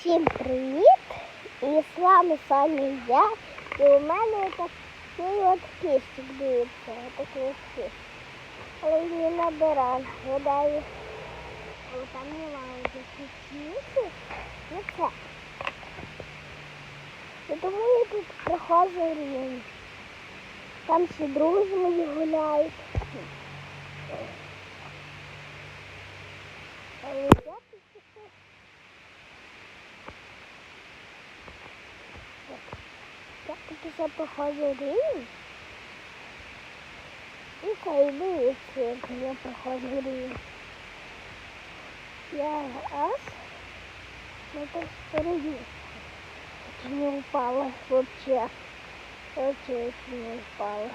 Всім привіт! І з вами Саня я. І у мене такий от кістик, дивіться, такий от кістик. Але він не набирав, гадаю. О, там немає вже кістки. Ну це. І тому я тут приходжу рівень. Там всі друзі мої гуляють. Але я тут ще Я тут ще проходжу рівень. І це і дивіться, як я проходжу рівень. Я аж на той стороні. Чуть не упала вообще. Вообще чуть не упала.